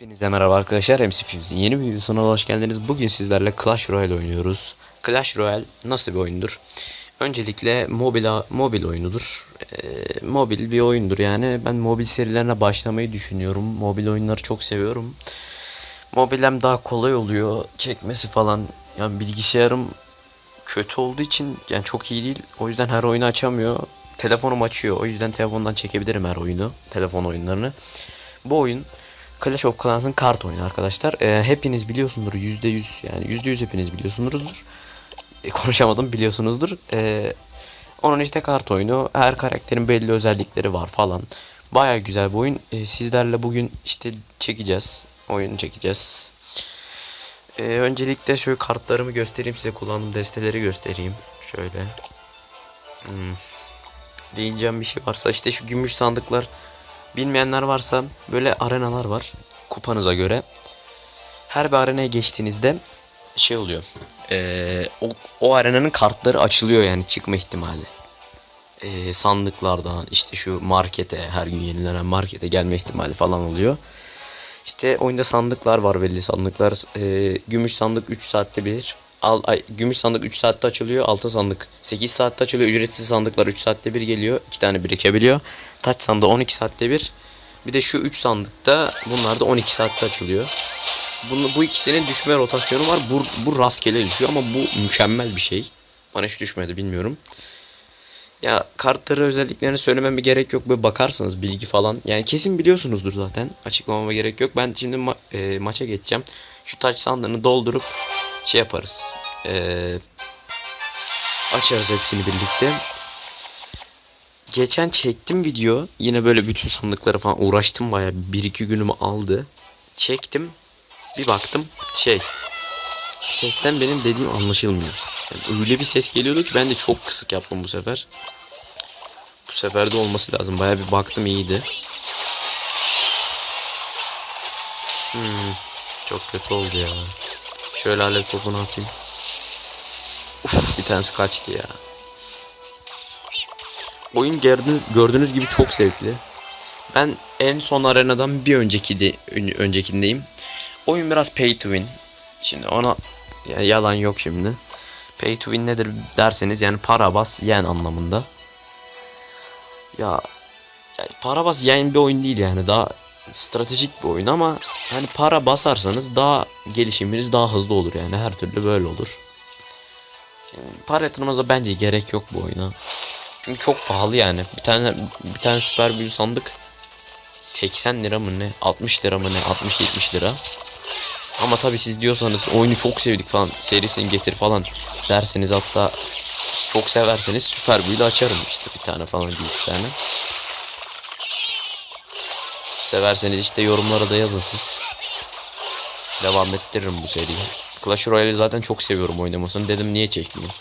Hepinize merhaba arkadaşlar MC Films'in yeni bir videosuna hoş geldiniz. Bugün sizlerle Clash Royale oynuyoruz. Clash Royale nasıl bir oyundur? Öncelikle mobil mobil oyunudur. Ee, mobil bir oyundur yani. Ben mobil serilerine başlamayı düşünüyorum. Mobil oyunları çok seviyorum. Mobil daha kolay oluyor çekmesi falan. Yani bilgisayarım kötü olduğu için yani çok iyi değil. O yüzden her oyunu açamıyor. Telefonum açıyor. O yüzden telefondan çekebilirim her oyunu. Telefon oyunlarını. Bu oyun Clash of Clans'ın kart oyunu arkadaşlar. Ee, hepiniz biliyorsundur %100 yani %100 hepiniz biliyorsunuzdur. E, konuşamadım biliyorsunuzdur. Ee, onun işte kart oyunu. Her karakterin belli özellikleri var falan. Baya güzel bir oyun. Ee, sizlerle bugün işte çekeceğiz. Oyunu çekeceğiz. Ee, öncelikle şöyle kartlarımı göstereyim size. Kullandığım desteleri göstereyim. Şöyle. Hmm. Değineceğim bir şey varsa işte şu gümüş sandıklar Bilmeyenler varsa böyle arenalar var kupanıza göre. Her bir arenaya geçtiğinizde şey oluyor. Eee, o, o arenanın kartları açılıyor yani çıkma ihtimali. Eee, sandıklardan işte şu markete her gün yenilenen markete gelme ihtimali falan oluyor. İşte oyunda sandıklar var belli sandıklar. Eee, gümüş sandık 3 saatte bir. Al, ay, gümüş sandık 3 saatte açılıyor. Altın sandık 8 saatte açılıyor. Ücretsiz sandıklar 3 saatte bir geliyor. 2 tane birikebiliyor. Taç sandığı 12 saatte bir. Bir de şu 3 sandıkta bunlar da 12 saatte açılıyor. Bunu, bu ikisinin düşme rotasyonu var. Bu, bu rastgele düşüyor ama bu mükemmel bir şey. Bana hiç düşmedi bilmiyorum. Ya kartları özelliklerini söylememe gerek yok. Böyle bakarsınız bilgi falan. Yani kesin biliyorsunuzdur zaten. Açıklamama gerek yok. Ben şimdi ma- e, maça geçeceğim. Şu taç sandığını doldurup şey yaparız. Ee, açarız hepsini birlikte. Geçen çektim video. Yine böyle bütün sandıkları falan uğraştım baya. Bir iki günümü aldı. Çektim. Bir baktım şey. Sesten benim dediğim anlaşılmıyor. Yani öyle bir ses geliyordu ki ben de çok kısık yaptım bu sefer. Bu sefer de olması lazım. Baya bir baktım iyiydi. Hmm, çok kötü oldu ya. Şöyle alev topunu atayım. Uf, bir tanesi kaçtı ya. Oyun gördüğünüz, gördüğünüz gibi çok zevkli. Ben en son arenadan bir önceki de, ön- öncekindeyim. Oyun biraz pay to win. Şimdi ona ya yalan yok şimdi. Pay to win nedir derseniz yani para bas yen anlamında. Ya yani para bas yen bir oyun değil yani daha stratejik bir oyun ama hani para basarsanız daha gelişiminiz daha hızlı olur yani her türlü böyle olur. Yani para yatırmanıza bence gerek yok bu oyuna. Çünkü çok pahalı yani. Bir tane bir tane süper büyü sandık 80 lira mı ne? 60 lira mı ne? 60-70 lira. Ama tabi siz diyorsanız oyunu çok sevdik falan serisini getir falan derseniz hatta çok severseniz süper büyülü açarım işte bir tane falan bir iki tane. Severseniz işte yorumlara da yazın siz. Devam ettiririm bu seriyi. Clash Royale'i zaten çok seviyorum oynamasını. Dedim niye çekmeyeyim.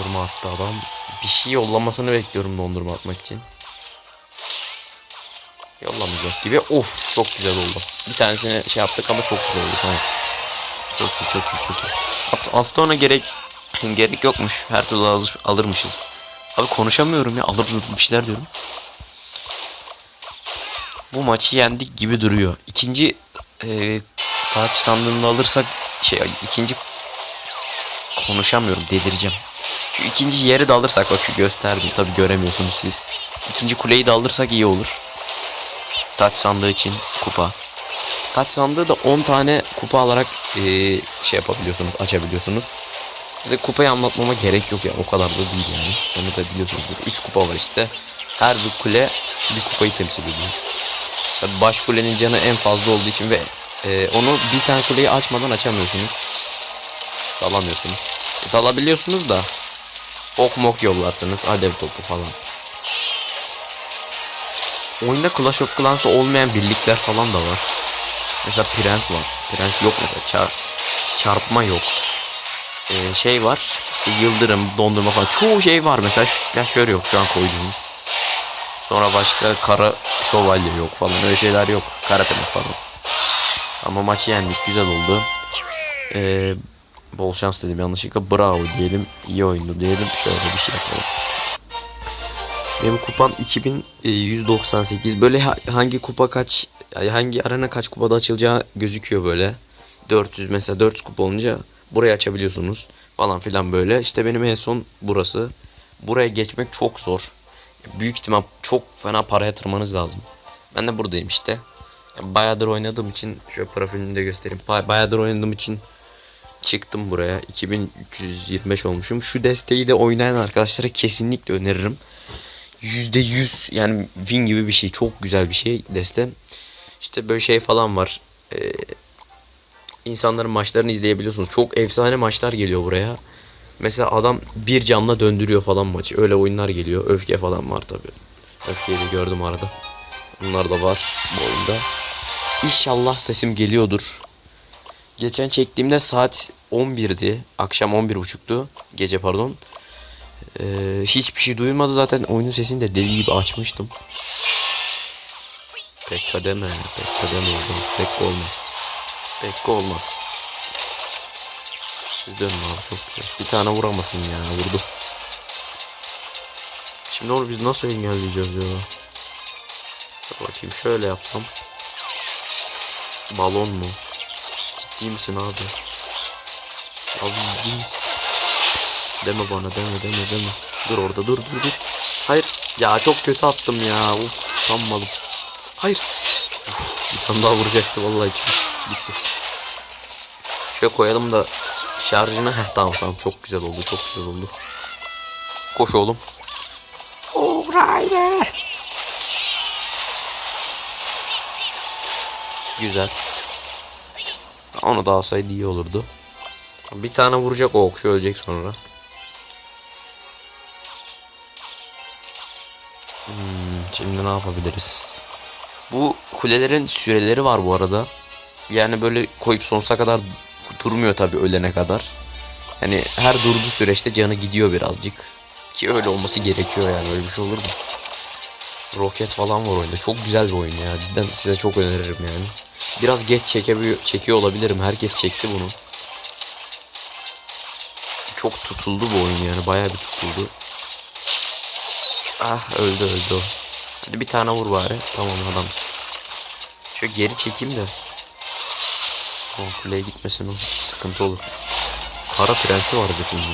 Dondurma attı adam. Bir şey yollamasını bekliyorum dondurma atmak için. Yollamayacak gibi. Of çok güzel oldu. Bir tanesini şey yaptık ama çok güzel oldu. Tamam. Çok iyi çok iyi çok iyi. Aslında ona gerek gerek yokmuş. Her türlü alır, alırmışız. Abi konuşamıyorum ya. Alır bir şeyler diyorum. Bu maçı yendik gibi duruyor. İkinci e, taç sandığını alırsak şey ikinci konuşamıyorum delireceğim. Şu ikinci yeri de alırsak bak şu gösterdim tabi göremiyorsunuz siz. İkinci kuleyi de alırsak iyi olur. Taç sandığı için kupa. Taç sandığı da 10 tane kupa alarak e, şey yapabiliyorsunuz açabiliyorsunuz. De kupayı anlatmama gerek yok ya o kadar da değil yani. Onu da biliyorsunuzdur. 3 kupa var işte. Her bir kule bir kupayı temsil ediyor. Tabi baş kulenin canı en fazla olduğu için ve e, onu bir tane kuleyi açmadan açamıyorsunuz. Dalamıyorsunuz. E, dalabiliyorsunuz da ok mok yollarsınız alev topu falan. Oyunda Clash of Clans'ta olmayan birlikler falan da var. Mesela Prens var. Prens yok mesela. Çar çarpma yok. Ee, şey var. İşte yıldırım, dondurma falan. Çoğu şey var. Mesela şu silahlar yok şu an koyduğum. Sonra başka kara şövalye yok falan. Öyle şeyler yok. Kara temas pardon. Ama maçı yendik. Güzel oldu. Ee, bol şans dedim yanlışlıkla. Bravo diyelim. iyi oyundu diyelim. Şöyle bir şey yapalım. Benim kupam 2198. Böyle ha- hangi kupa kaç hangi arena kaç kupada açılacağı gözüküyor böyle. 400 mesela 400 kupa olunca burayı açabiliyorsunuz falan filan böyle. İşte benim en son burası. Buraya geçmek çok zor. Büyük ihtimal çok fena para yatırmanız lazım. Ben de buradayım işte. Bayağıdır oynadığım için şöyle profilini de göstereyim. Bay- Bayağıdır oynadığım için çıktım buraya. 2325 olmuşum. Şu desteği de oynayan arkadaşlara kesinlikle öneririm. %100 yani win gibi bir şey. Çok güzel bir şey deste. İşte böyle şey falan var. Ee, insanların maçlarını izleyebiliyorsunuz. Çok efsane maçlar geliyor buraya. Mesela adam bir camla döndürüyor falan maçı. Öyle oyunlar geliyor. Öfke falan var tabi. Öfkeyi de gördüm arada. Bunlar da var bu oyunda. İnşallah sesim geliyordur. Geçen çektiğimde saat 11'di. Akşam 11.30'du. Gece pardon. Ee, hiçbir şey duyulmadı zaten oyunun sesini de deli gibi açmıştım. Pekka deme. Pekka deme. Pekka olmaz. Pekka olmaz. Siz dönün abi çok güzel. Bir tane vuramasın ya vurdu. Şimdi onu biz nasıl engelleyeceğiz ya? Bakayım şöyle yapsam. Balon mu? Ciddi misin abi? Abi ciddi misin? Deme bana deme deme deme. Dur orada dur dur dur. Hayır. Ya çok kötü attım ya. Uf sanmadım. Hayır. Uf, bir tane daha vuracaktı vallahi içim gitti. Şöyle koyalım da şarjını. Heh tamam tamam çok güzel oldu çok güzel oldu. Koş oğlum. Oh Ryder. Güzel. Onu da alsaydı iyi olurdu. Bir tane vuracak o okşu ölecek sonra. Hmm, şimdi ne yapabiliriz? Bu kulelerin süreleri var bu arada. Yani böyle koyup sonsuza kadar durmuyor tabi ölene kadar. Yani her durduğu süreçte canı gidiyor birazcık. Ki öyle olması gerekiyor yani öyle bir şey olur mu? Roket falan var oyunda. Çok güzel bir oyun ya. Cidden size çok öneririm yani. Biraz geç çekebiliyor, çekiyor olabilirim. Herkes çekti bunu. Çok tutuldu bu oyun yani. Bayağı bir tutuldu. Ah öldü öldü o. Hadi bir tane vur bari. Tamam adamsın. Şöyle geri çekeyim de. O kuleye gitmesin o. Sıkıntı olur. Kara prensi vardı şimdi.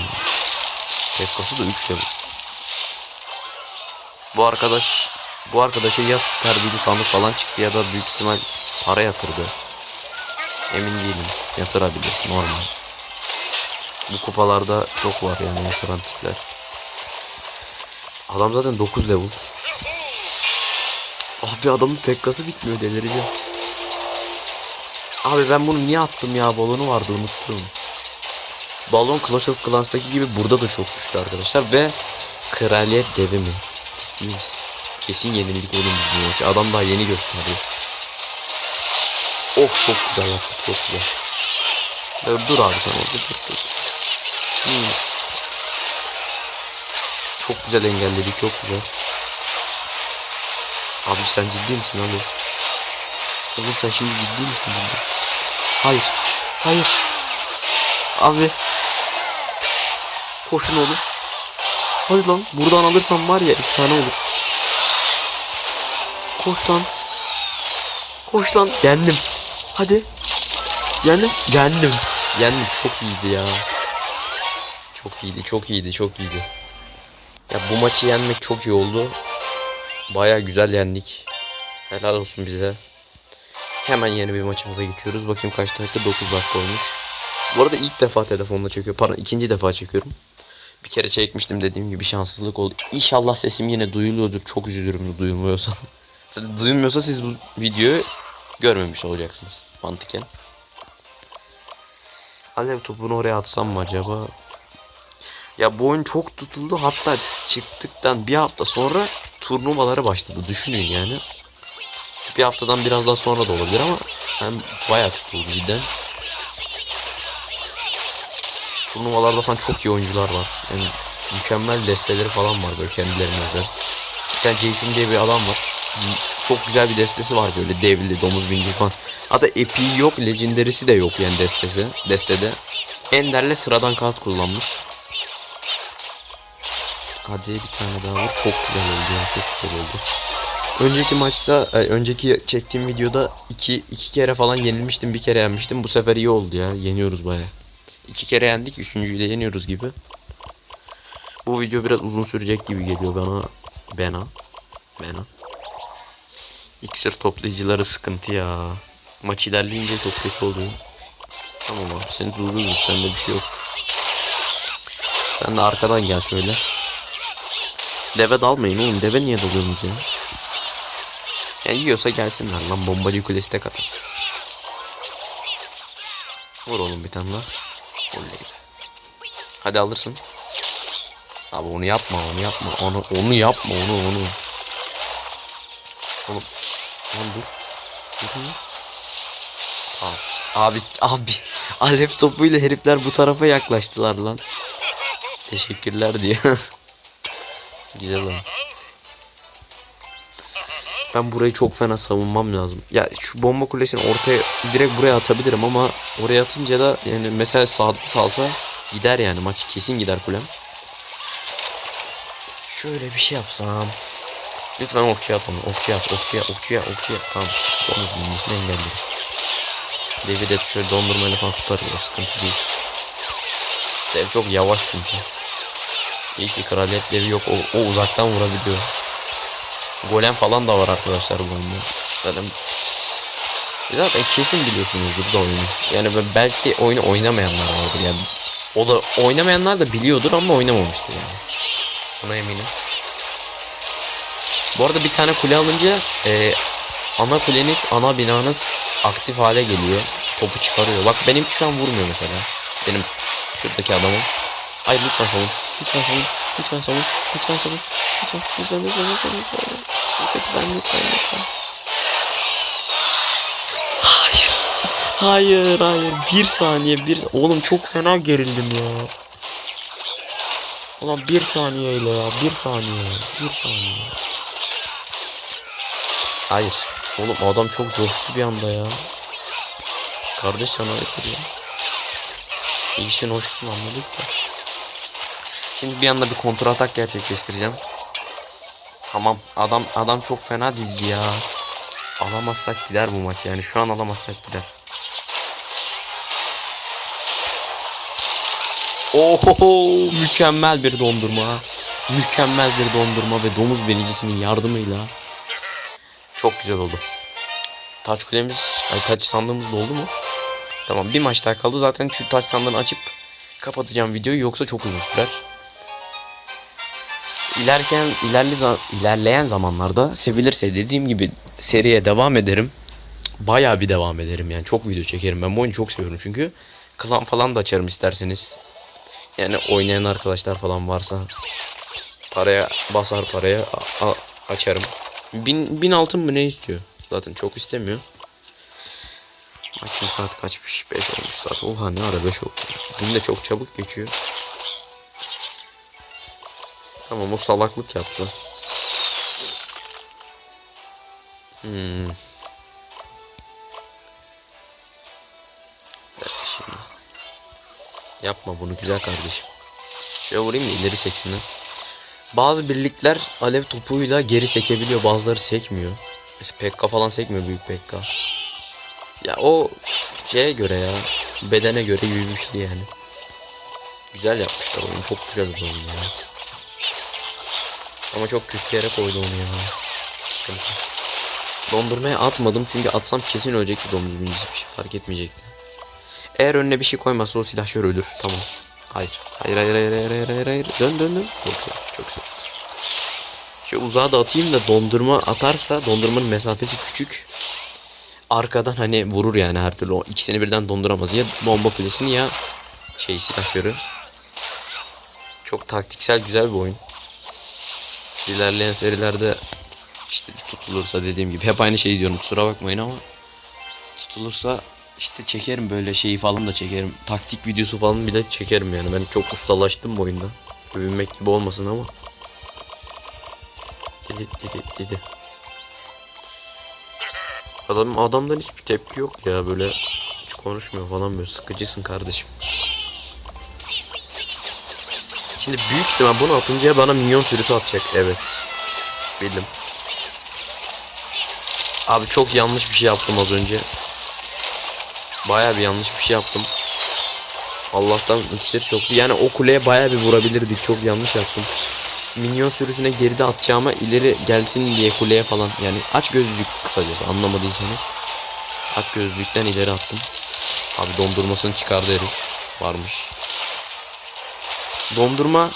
Pekkası da 3 level. Bu arkadaş bu arkadaşa ya süper büyülü sandık falan çıktı ya da büyük ihtimal para yatırdı. Emin değilim. Yatırabilir normal. Bu kupalarda çok var yani yatıran tipler. Adam zaten 9 level. Abi adamın pekkası bitmiyor delireceğim. Abi ben bunu niye attım ya balonu vardı unuttum. Balon Clash of Clans'taki gibi burada da çok güçlü arkadaşlar ve kraliyet devi mi? Ciddi misin? Kesin yenildik oğlum bu maçı. Adam daha yeni gösteriyor. Of çok güzel yaptık çok güzel. Ya dur abi sen orada dur dur. Mis. Çok güzel engelledik çok güzel. Abi sen ciddi misin abi? Oğlum sen şimdi ciddi misin ciddi? Hayır. Hayır. Abi. Koşun oğlum. Hadi lan buradan alırsam var ya efsane olur. Koş lan. Koş lan. Yendim. Hadi. Yendim. Yendim. Yendim. Çok iyiydi ya. Çok iyiydi. Çok iyiydi. Çok iyiydi. Ya bu maçı yenmek çok iyi oldu. Baya güzel yendik. Helal olsun bize. Hemen yeni bir maçımıza geçiyoruz. Bakayım kaç dakika? 9 dakika olmuş. Bu arada ilk defa telefonla çekiyorum. Pardon ikinci defa çekiyorum. Bir kere çekmiştim dediğim gibi şanssızlık oldu. İnşallah sesim yine duyuluyordur. Çok üzülürüm duyulmuyorsa. Zaten duyulmuyorsa siz bu videoyu görmemiş olacaksınız. Mantıken. Alev topunu oraya atsam mı acaba? Ya bu oyun çok tutuldu. Hatta çıktıktan bir hafta sonra turnuvaları başladı. Düşünün yani. Bir haftadan biraz daha sonra da olabilir ama hem bayağı tutuldu cidden. Turnuvalarda falan çok iyi oyuncular var. Yani mükemmel desteleri falan var böyle kendilerine özel. Bir tane Jason diye bir adam var. Çok güzel bir destesi var böyle devli, domuz binci falan. Hatta epiği yok, legendary'si de yok yani destesi, destede. Ender'le sıradan kart kullanmış. Hadi bir tane daha vur. Çok güzel oldu ya. Çok güzel oldu. Önceki maçta, e, önceki çektiğim videoda iki, iki kere falan yenilmiştim. Bir kere yenmiştim. Bu sefer iyi oldu ya. Yeniyoruz baya. İki kere yendik. Üçüncüyü de yeniyoruz gibi. Bu video biraz uzun sürecek gibi geliyor bana. Bana. Bana. İksir toplayıcıları sıkıntı ya. Maç ilerleyince çok kötü oluyor. Tamam abi seni durdururuz. Sende bir şey yok. Sen de arkadan gel şöyle. Deve dalmayın oğlum. Deve niye dalıyorsunuz ya? Ya yiyorsa gelsinler lan. Bombacı kulesi tek atar. Vur oğlum bir tane daha. Hadi alırsın. Abi onu yapma onu yapma. Onu onu yapma onu onu. Oğlum. Oğlum dur. Dur dur. Abi, abi, abi, alev topuyla herifler bu tarafa yaklaştılar lan. Teşekkürler diyor. Güzel lan. Ben burayı çok fena savunmam lazım. Ya şu bomba kulesini ortaya direkt buraya atabilirim ama oraya atınca da yani mesela sağ, salsa gider yani maç kesin gider kulem. Şöyle bir şey yapsam. Lütfen okçuya at onu. Okçuya at, okçuya, okçuya, okçuya. Tamam. Domuz bilgisini engelleriz. Devi de şöyle dondurmayla falan tutarız. O sıkıntı değil. Dev çok yavaş çünkü. İyi ki kraliyet devi yok. O, o uzaktan vurabiliyor. Golem falan da var arkadaşlar bu oyunda. Zaten Zaten kesin biliyorsunuzdur da oyunu. Yani belki oyunu oynamayanlar vardır yani. O da oynamayanlar da biliyordur ama oynamamıştır yani. Buna eminim. Bu arada bir tane kule alınca e, ana kuleniz, ana binanız aktif hale geliyor. Topu çıkarıyor. Bak benimki şu an vurmuyor mesela. Benim şuradaki adamım. Ay lütfen savun. Lütfen savun. Lütfen savun. Lütfen savun. Lütfen, lütfen, lütfen, lütfen, lütfen. Lütfen, lütfen, lütfen. Hayır. Hayır, hayır. Bir saniye, bir... Oğlum çok fena gerildim ya. Ulan bir saniyeyle ya. Bir saniye. Bir saniye. Hayır. Oğlum adam çok coştu bir anda ya. Kardeş sana öyle ya. İyisin hoşsun anladık da. Şimdi bir anda bir kontrol atak gerçekleştireceğim. Tamam adam adam çok fena dizdi ya. Alamazsak gider bu maç yani şu an alamazsak gider. Oho mükemmel bir dondurma. Mükemmel bir dondurma ve domuz benicisinin yardımıyla çok güzel oldu. Taç kulemiz, ay taç sandığımız doldu mu? Tamam bir maç daha kaldı. Zaten şu taç sandığını açıp kapatacağım videoyu yoksa çok uzun sürer. İlerken ilerli za- ilerleyen zamanlarda sevilirse dediğim gibi seriye devam ederim. Bayağı bir devam ederim yani. Çok video çekerim. Ben bu oyunu çok seviyorum çünkü. Klan falan da açarım isterseniz. Yani oynayan arkadaşlar falan varsa paraya basar paraya açarım. Bin, bin altın mı ne istiyor? Zaten çok istemiyor. Bakayım saat kaçmış? 5 olmuş saat. Oha ne ara 5 oldu. Gün de çok çabuk geçiyor. Tamam o salaklık yaptı. Hmm. Şimdi. Yapma bunu güzel kardeşim. Şöyle vurayım da ileri seksinler. Bazı birlikler alev topuyla geri sekebiliyor. Bazıları sekmiyor. Mesela Pekka falan sekmiyor büyük Pekka. Ya o şeye göre ya. Bedene göre gibi bir şey yani. Güzel yapmışlar oyunu. Çok güzel bir oyun ya. Ama çok kötü yere koydu onu ya. Sıkıntı. Dondurmaya atmadım çünkü atsam kesin ölecekti domuz binicisi bir şey fark etmeyecekti. Eğer önüne bir şey koymazsa o silahşör ölür. Tamam. Hayır hayır hayır hayır hayır hayır. hayır. Dön dön dön. Çok güzel. Çok güzel. Şu uzağa da atayım da dondurma atarsa dondurmanın mesafesi küçük. Arkadan hani vurur yani her türlü. O ikisini birden donduramaz. Ya bomba kulesini ya şey silahşörü. Çok taktiksel güzel bir oyun. İlerleyen serilerde işte tutulursa dediğim gibi hep aynı şeyi diyorum kusura bakmayın ama tutulursa işte çekerim böyle şeyi falan da çekerim. Taktik videosu falan bile çekerim yani. Ben çok ustalaştım bu oyunda. Övünmek gibi olmasın ama. Dedi. Adam adamdan hiçbir tepki yok ya böyle hiç konuşmuyor falan böyle sıkıcısın kardeşim. Şimdi büyük ihtimal bunu atınca bana minyon sürüsü atacak. Evet. Bildim. Abi çok yanlış bir şey yaptım az önce. Baya bir yanlış bir şey yaptım. Allah'tan iksir çoktu. Yani o kuleye baya bir vurabilirdik. Çok yanlış yaptım. Minyon sürüsüne geride atacağıma ileri gelsin diye kuleye falan. Yani aç gözlük kısacası anlamadıysanız. Aç gözlükten ileri attım. Abi dondurmasını çıkardı herif. Varmış. Dondurma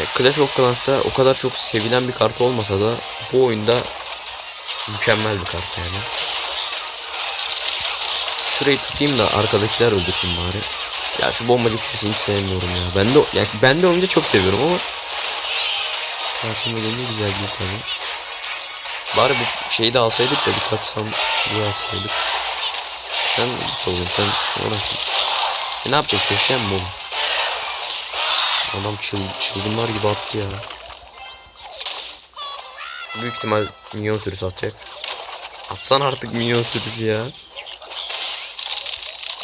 ya Clash of Clans'ta o kadar çok sevilen bir kart olmasa da bu oyunda mükemmel bir kart yani. Şurayı tutayım da arkadakiler öldürsün bari. Ya şu bombacı hiç sevmiyorum ya. Ben de ya ben de olunca çok seviyorum ama karşıma gelince güzel değil tabii. Bari bu şeyi de alsaydık da bir taçsam diye açsaydık. Sen git oğlum sen uğraşın. E ne yapacak keseceğim mi oğlum? Adam çıl, çılgınlar gibi attı ya. Büyük ihtimal minyon sürüsü atacak. Atsan artık minyon sürüsü ya.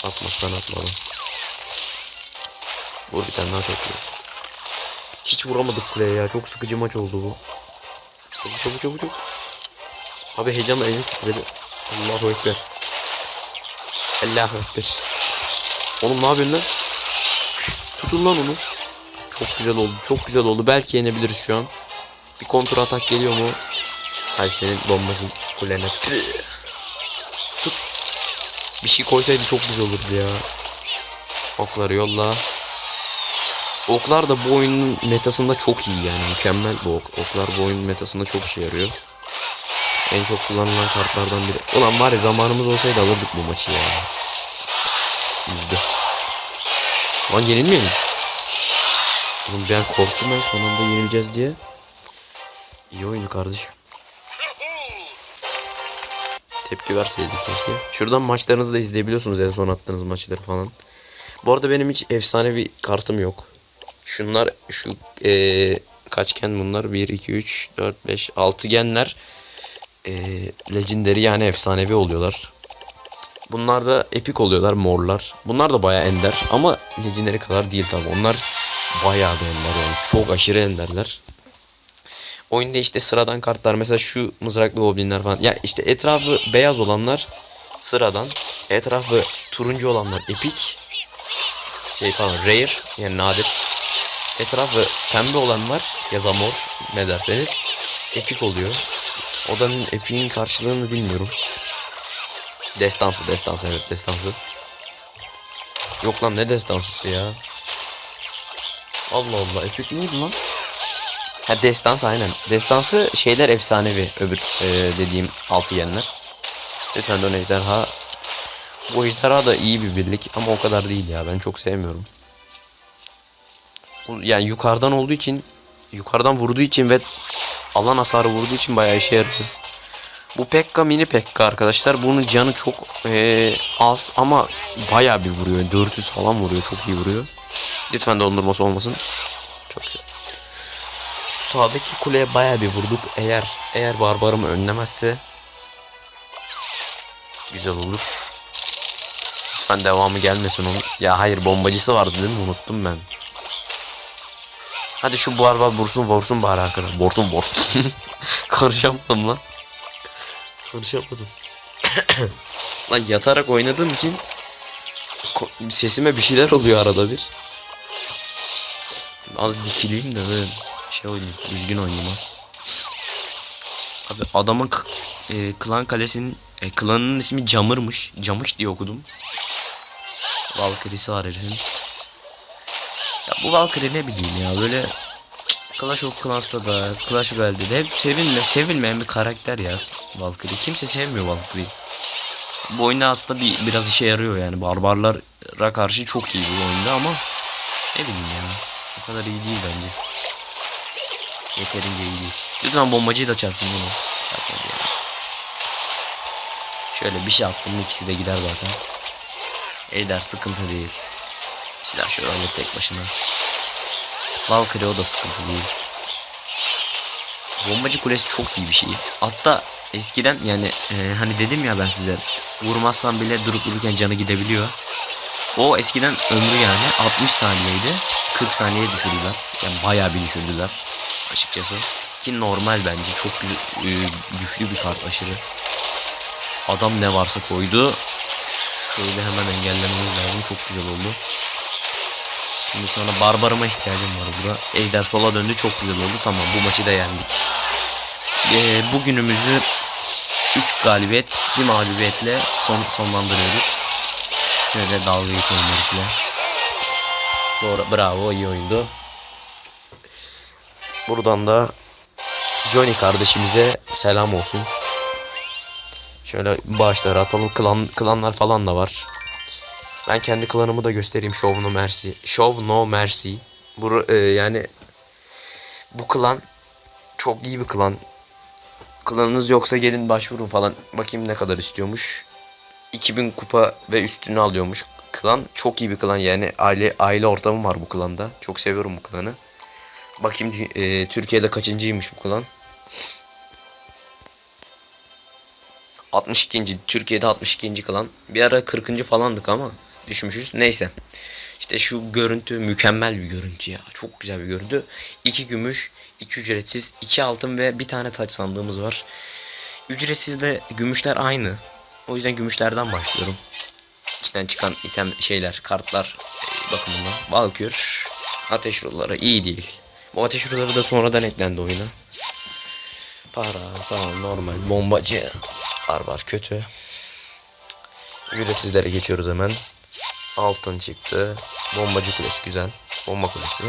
Atmazsan atmadım. Vur bir tane daha çok iyi. Hiç vuramadık kuleye ya. Çok sıkıcı maç oldu bu. Çabuk çabuk çabuk çabuk. Abi heyecanla elim titredi. Allahu Ekber. Allahu Ekber. Oğlum ne yapıyorsun lan? Tutun lan onu. Çok güzel oldu. Çok güzel oldu. Belki yenebiliriz şu an. Bir kontra atak geliyor mu? Hay senin bombacı kulene. Tut. Bir şey koysaydı çok güzel olurdu ya. Okları yolla. Oklar da bu oyunun metasında çok iyi yani. Mükemmel bu ok. Oklar bu oyunun metasında çok işe yarıyor. En çok kullanılan kartlardan biri. Ulan var ya zamanımız olsaydı alırdık bu maçı ya. Üzdü. Lan yenilmeyelim. Oğlum ben korktum ben son anda yenileceğiz diye. İyi oyunu kardeşim. Tepki verseydin keşke. Şuradan maçlarınızı da izleyebiliyorsunuz en son attığınız maçları falan. Bu arada benim hiç efsanevi kartım yok. Şunlar şu eee kaç bunlar? 1, 2, 3, 4, 5, 6 genler eee legendary yani efsanevi oluyorlar. Bunlar da epik oluyorlar morlar. Bunlar da bayağı ender ama legendary kadar değil tabi. Onlar bayağı bir ender yani çok aşırı enderler. Oyunda işte sıradan kartlar mesela şu mızraklı goblinler falan. Ya işte etrafı beyaz olanlar sıradan. Etrafı turuncu olanlar epik. Şey pardon rare yani nadir. Etrafı pembe olanlar ya da mor ne derseniz epik oluyor. Odanın epiğin karşılığını bilmiyorum. Destansı destansı evet destansı. Yok lan ne destansısı ya. Allah Allah epik neydi lan? Ha destansı aynen. Destansı şeyler efsanevi öbür e, dediğim altı yenler. Lütfen dön ejderha. Bu ejderha da iyi bir birlik ama o kadar değil ya ben çok sevmiyorum. Yani yukarıdan olduğu için yukarıdan vurduğu için ve alan hasarı vurduğu için bayağı işe yarıyor. Bu Pekka mini Pekka arkadaşlar. Bunun canı çok eee, az ama bayağı bir vuruyor. 400 falan vuruyor. Çok iyi vuruyor. Lütfen dondurması olmasın. Çok güzel. Şu sağdaki kuleye bayağı bir vurduk. Eğer eğer barbarımı önlemezse güzel olur. Lütfen devamı gelmesin onun. Ya hayır bombacısı vardı değil mi? Unuttum ben. Hadi şu barbar vursun vursun bari arkadaş. Vursun vursun. Konuşamadım lan. Konuşamadım. lan yatarak oynadığım için sesime bir şeyler oluyor arada bir. Az dikileyim de böyle şey oynayayım. Düzgün oynayayım az. Abi adamın e, klan kalesinin e, klanının ismi Camır'mış. Camış diye okudum. Valkyrie'si var herifin. Bu Valkyrie ne bileyim ya böyle Clash of Clans'ta da Clash Royale'de de hep sevilme, sevilmeyen bir karakter ya Valkyrie. Kimse sevmiyor Valkyrie'yi. Bu oyunda aslında bir biraz işe yarıyor yani. Barbarlara karşı çok iyi bu oyunda ama ne bileyim ya. O kadar iyi değil bence. Yeterince iyi değil. Lütfen bombacıyı da çarpsın bunu. Çarpmadı yani. Şöyle bir şey attım ikisi de gider zaten. Eder sıkıntı değil. Silah şöyle alır tek başına. Valkyrie o da sıkıntı değil. Bombacı kulesi çok iyi bir şey. Hatta eskiden yani e, hani dedim ya ben size vurmazsan bile durup dururken canı gidebiliyor. O eskiden ömrü yani 60 saniyeydi. 40 saniyeye düşürdüler. Yani bayağı bir düşürdüler açıkçası. Ki normal bence. Çok güzel, e, güçlü bir kart aşırı. Adam ne varsa koydu. Şöyle hemen engellememiz lazım. Çok güzel oldu. Şimdi sana barbarıma ihtiyacım var burada. Ejder sola döndü. Çok güzel oldu. Tamam bu maçı da yendik. Ee, bugünümüzü 3 galibiyet, bir mağlubiyetle son, sonlandırıyoruz. Şöyle dalga geçelim herifle. Doğru, bravo, iyi oyundu. Buradan da Johnny kardeşimize selam olsun. Şöyle bağışları atalım. Klan, klanlar falan da var. Ben kendi klanımı da göstereyim. Show No Mercy. Show No Mercy. Bu e, yani bu klan çok iyi bir klan. Klanınız yoksa gelin başvurun falan. Bakayım ne kadar istiyormuş. 2000 kupa ve üstünü alıyormuş klan. Çok iyi bir klan yani aile aile ortamı var bu klanda. Çok seviyorum bu klanı. Bakayım e, Türkiye'de kaçıncıymış bu klan. 62. Türkiye'de 62. klan. Bir ara 40. falandık ama düşmüşüz. Neyse. İşte şu görüntü mükemmel bir görüntü ya. Çok güzel bir görüntü. 2 gümüş, 2 ücretsiz, 2 altın ve bir tane taç sandığımız var. Ücretsiz de gümüşler aynı. O yüzden gümüşlerden başlıyorum. İçten çıkan item şeyler, kartlar e, bakımından. Valkür, ateş ruhları iyi değil. Bu ateş ruhları da sonradan eklendi oyuna. Para, tamam normal. Bombacı, barbar kötü. Ücretsizlere geçiyoruz hemen. Altın çıktı. Bombacı kulesi güzel. Bomba kulesi.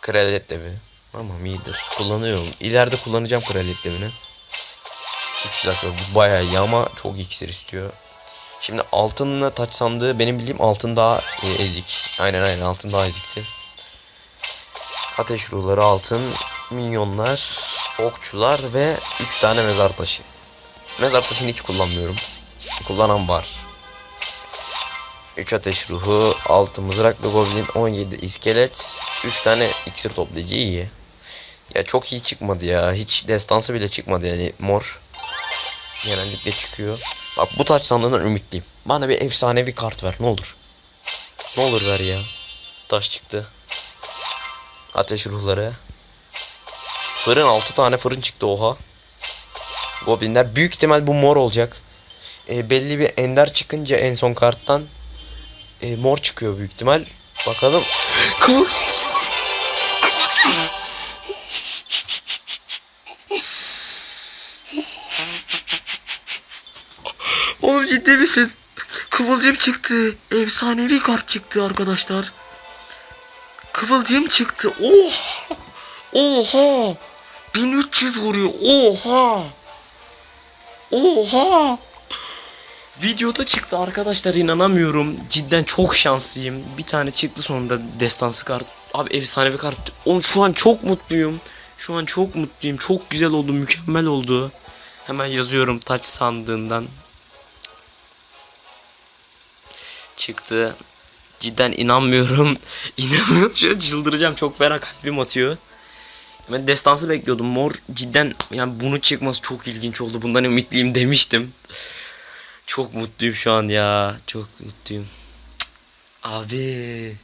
Kraliyet devi. Tamam iyidir. Kullanıyorum. İleride kullanacağım kraliyet devini. 3 silah. Bu bayağı iyi ama çok iksir istiyor. Şimdi altınla taç sandığı benim bildiğim altın daha e, ezik. Aynen aynen altın daha ezikti. Ateş ruhları altın, minyonlar, okçular ve 3 tane mezar taşı. Mezar taşını hiç kullanmıyorum. Kullanan var. 3 ateş ruhu, 6 mızraklı goblin, 17 iskelet, 3 tane iksir toplayıcı iyi. Ya çok iyi çıkmadı ya. Hiç destansı bile çıkmadı yani mor. Genellikle çıkıyor. Bak bu taç sandığından ümitliyim. Bana bir efsanevi kart ver ne olur. Ne olur ver ya. Taş çıktı. Ateş ruhları. Fırın 6 tane fırın çıktı oha. Goblinler büyük ihtimal bu mor olacak. E, belli bir ender çıkınca en son karttan e, mor çıkıyor büyük ihtimal. Bakalım. Kıvılcım Oğlum ciddi misin? Kıvılcım çıktı. Efsanevi kart çıktı arkadaşlar. Kıvılcım çıktı. Oha! Oha! 1300 vuruyor. Oha! Oha! Videoda çıktı arkadaşlar inanamıyorum. Cidden çok şanslıyım. Bir tane çıktı sonunda destansı kart. Abi efsanevi kart. Oğlum şu an çok mutluyum. Şu an çok mutluyum. Çok güzel oldu. Mükemmel oldu. Hemen yazıyorum taç sandığından. Çıktı. Cidden inanmıyorum. İnanmıyorum. An çıldıracağım. Çok fena kalbim atıyor. Ben destansı bekliyordum. Mor cidden yani bunu çıkması çok ilginç oldu. Bundan ümitliyim demiştim. Çok mutluyum şu an ya. Çok mutluyum. Abi.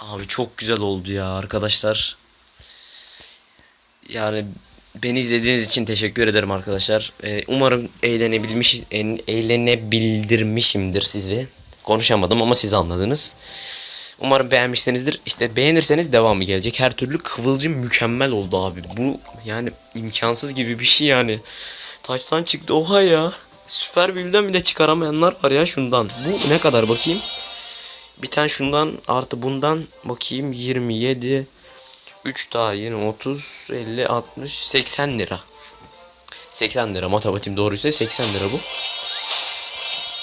Abi çok güzel oldu ya arkadaşlar. Yani beni izlediğiniz için teşekkür ederim arkadaşlar. Ee, umarım eğlenebilmiş, en- eğlenebildirmişimdir sizi. Konuşamadım ama siz anladınız. Umarım beğenmişsinizdir. İşte beğenirseniz devamı gelecek. Her türlü kıvılcım mükemmel oldu abi. Bu yani imkansız gibi bir şey yani. Taçtan çıktı oha ya. Süper büyüden bile çıkaramayanlar var ya şundan. Bu ne kadar bakayım. Bir tane şundan artı bundan bakayım 27 3 daha yine 30 50 60 80 lira. 80 lira matematiğim doğruysa 80 lira bu.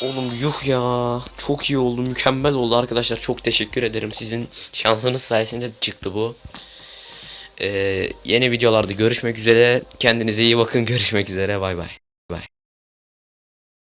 Oğlum yuh ya. Çok iyi oldu. Mükemmel oldu arkadaşlar. Çok teşekkür ederim. Sizin şansınız sayesinde çıktı bu. Ee, yeni videolarda görüşmek üzere. Kendinize iyi bakın. Görüşmek üzere. Bay bay.